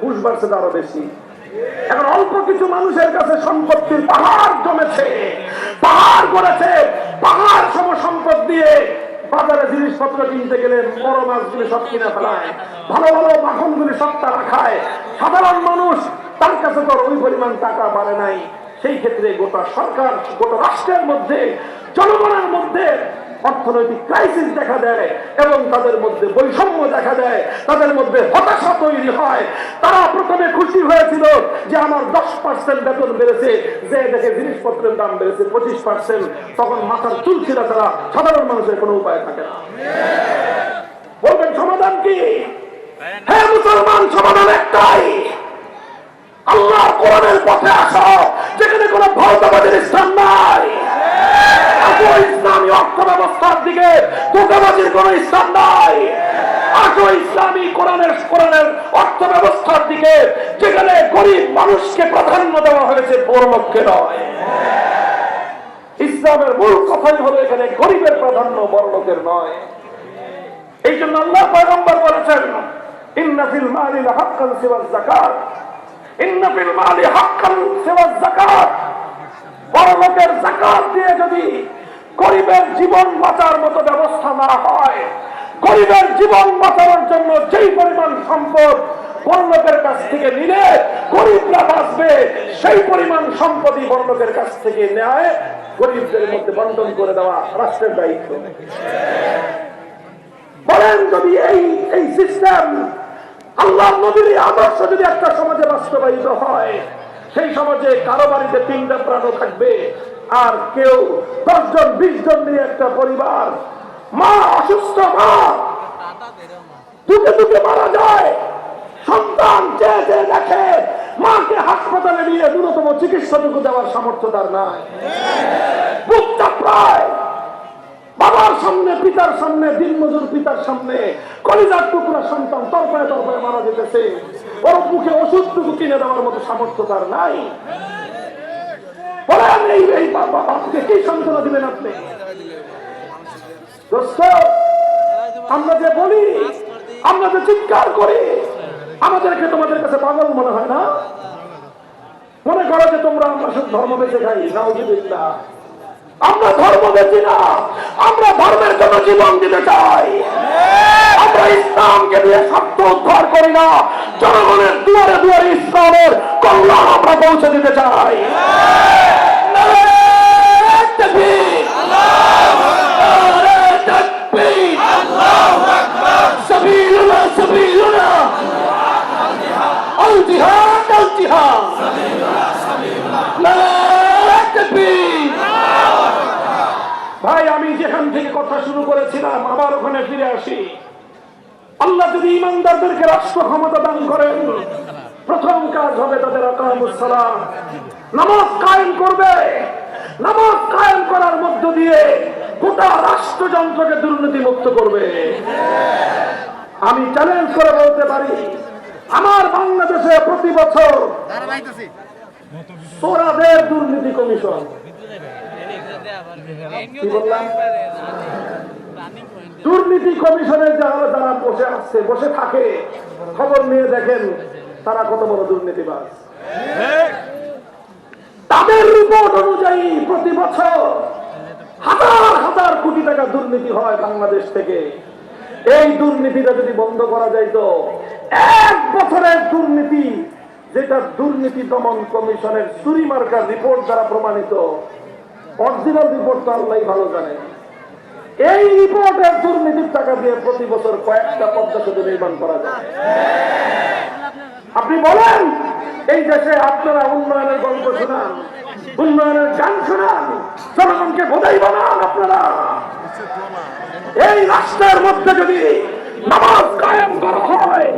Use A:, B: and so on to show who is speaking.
A: ঘুষ বাড়ছে আরও বেশি। এখন অল্প কিছু মানুষের কাছে সম্পত্তির পাহাড় জমেছে, পাহাড় করেছে, পাহাড় সম সম্পদ দিয়ে বাজারে জিনিসপত্র কিনতে গেলে বড় মাছগুলি সব কিনে ফেলায়, ভালো ভালো মাখনগুলি সব তারা খায়। সাধারণ মানুষ, তার কাছে তো ওই পরিমাণ টাকা বাড়ে নাই। সেই ক্ষেত্রে গোটা সরকার, গোটা রাষ্ট্রের মধ্যে, জনগণের মধ্যে অর্থনৈতিক ক্রাইসিস দেখা দেয় এবং তাদের মধ্যে বৈষম্য দেখা দেয়, তাদের মধ্যে হতাশা তৈরি হয়। তারা প্রথমে খুশি হয়েছিল যে আমার দশ পার্সেন্ট বেতন বেড়েছে, যে দেখে জিনিসপত্রের দাম বেড়েছে পঁচিশ পার্সেন্ট তখন মাথার চুল ছিল তারা সাধারণ মানুষের কোনো উপায় থাকে না। বলবেন, সমাধান কি? হ্যাঁ মুসলমান, সমাধান একটাই। আল্লাহ কোরআনের পথে আসা, যেখানে কোনো ভৌতবাদের স্থান নাই। কোন স্থান নাই। আসো ইসলামী কোরআনের কোরআনের অর্থ ব্যবস্থার দিকে, যেখানে গরিব মানুষকে প্রাধান্য দেওয়া হয়েছে বড় লোককে নয়। ইসলামের মূল কথাই হলো এখানে গরিবের প্রাধান্য, বড় লোকের নয়। এই জন্য আল্লাহ পয়গম্বর বলেছেন ইন্নাফিল মালি হাক্কান সিওয়া যাকাত। ইন্নাফিল মালি হাক্কান সিওয়া যাকাত। বড় লোকের জাকাত দিয়ে যদি গরিবের জীবন বাঁচার মতো ব্যবস্থা না হয়। গরিবের জীবন বাঁচানোর জন্য যেই পরিমাণ সম্পদ বড়লোকের কাছ থেকে নিলে, গরিবরা বাঁচবে, সেই পরিমাণ সম্পদই বড়লোকের কাছ থেকে নেয়। গরিবদের মধ্যে বন্টন করে দেওয়া রাষ্ট্রের দায়িত্ব। বলেন যদি এই এই সিস্টেম আল্লাহ নবীর আদর্শ যদি একটা সমাজে বাস্তবায়িত হয়, সেই সমাজে কারও বাড়িতে তিনটা প্রাণ থাকবে। আর কেউ দশজন বিশ জন নিয়ে একটা পরিবার মা অসুস্থ, মা। দুকে দুকে মারা যায়। সন্তান চেয়ে চেয়ে দেখে, মাকে হাসপাতালে নিয়ে ন্যূনতম চিকিৎসাটুকু দেওয়ার সামর্থ্য তার নাই। বুক চাপড়ায়। বাবার সামনে, পিতার সামনে, দিনমজুর পিতার সামনে, কলিজার টুকরা সন্তান তরপায় তরপায় মারা যেতেছে। ওর মুখে ওষুধটুকু কিনে দেওয়ার মতো সামর্থ্য তার নাই। বলেন এই এই বা- বা- বাপকে কি সান্ত্বনা দিবেন আপনি? আমরা যে বলি, আমরা যে চিৎকার করি, আমাদেরকে তোমাদের কাছে পাগল মনে হয় না? মনে করো যে তোমরা আমরা সব ধর্ম বেঁচে খাই আমরা ধর্ম বেঁচি না, আমরা ধর্মের জন্য জীবন দিতে চাই। আমরা ইসলামকে দিয়ে সত্য উদ্ধার করি না, জনগণের দুয়ারে দুয়ারে ইসলামের কল্যাণ আমরা পৌঁছে দিতে চাই। আল জিহাদ আল জিহাদ! ভাই, আমি যেখান থেকে কথা শুরু করেছিলাম, আবার ওখানে ফিরে আসি। আল্লাহ যদি ইমানদারদেরকে রাষ্ট্র ক্ষমতা দান করেন, প্রথম কাজ হবে তাদের আকামুসালাম নামাজ কায়েম করবে। নামাজ কায়েম করার মধ্য দিয়ে গোটা রাষ্ট্রযন্ত্রকে দুর্নীতি মুক্ত করবে। আমি চ্যালেঞ্জ করে বলতে পারি আমার বাংলাদেশে প্রতি বছর সোরাদের দুর্নীতি কমিশন। দুর্নীতি কমিশনের যারা যারা বসে আসছে বসে থাকে খবর নিয়ে দেখেন তারা কত বড় দুর্নীতিবাজ। তাদের রিপোর্ট অনুযায়ী প্রতি বছর হাজার হাজার কোটি টাকা দুর্নীতি হয় বাংলাদেশ থেকে। এই দুর্নীতিটা যদি বন্ধ করা যাইতো এক বছরের দুর্নীতি, যেটা দুর্নীতি দমন কমিশনের চুরি মার্কার রিপোর্ট দ্বারা প্রমাণিত। অরিজিনাল রিপোর্ট তো আল্লাহ ভালো জানে। এই রিপোর্টের দুর্নীতির টাকা দিয়ে প্রতি বছর কয়েকটা পদ্মা সেতু নির্মাণ করা যায়। আপনি বলেন, এই দেশে আপনারা উন্নয়নের গল্প শোনান, উন্নয়নের গান শোনান, জনগণকে বোধাই বানান আপনারা। এই রাষ্ট্রের মধ্যে যদি নামাজ কায়েম করা হয়